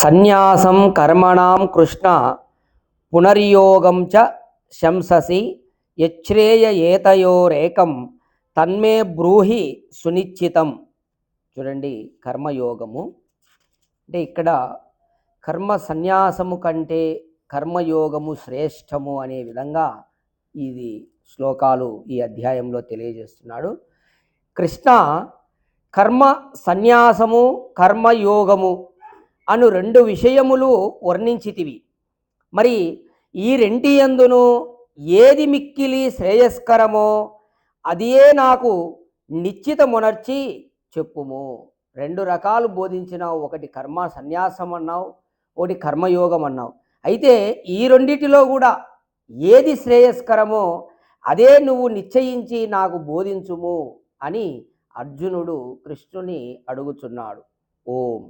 సన్యాసం కర్మణాం కృష్ణ పునర్యోగం చ శంససి యచ్రేయ ఏతయోరేకం తన్మే బ్రూహి సునిశ్చితం. చూడండి కర్మయోగము. అంటే ఇక్కడ కర్మ సన్యాసము కంటే కర్మయోగము శ్రేష్టము అనే విధంగా ఇది శ్లోకాలు ఈ అధ్యాయంలో తెలియజేస్తున్నాడు. కృష్ణ కర్మ సన్యాసము కర్మయోగము అను రెండు విషయములు వర్ణించితివి. మరి ఈ రెంటి యందును ఏది మిక్కిలి శ్రేయస్కరమో అదియే నాకు నిశ్చితమునర్చి చెప్పుము. రెండు రకాలు బోధించినావు ఒకటి కర్మ సన్యాసం అన్నావు ఒకటి కర్మయోగం అన్నావు. అయితే ఈ రెండిటిలో కూడా ఏది శ్రేయస్కరమో అదే నువ్వు నిశ్చయించి నాకు బోధించుము అని అర్జునుడు కృష్ణుని అడుగుచున్నాడు. ఓం.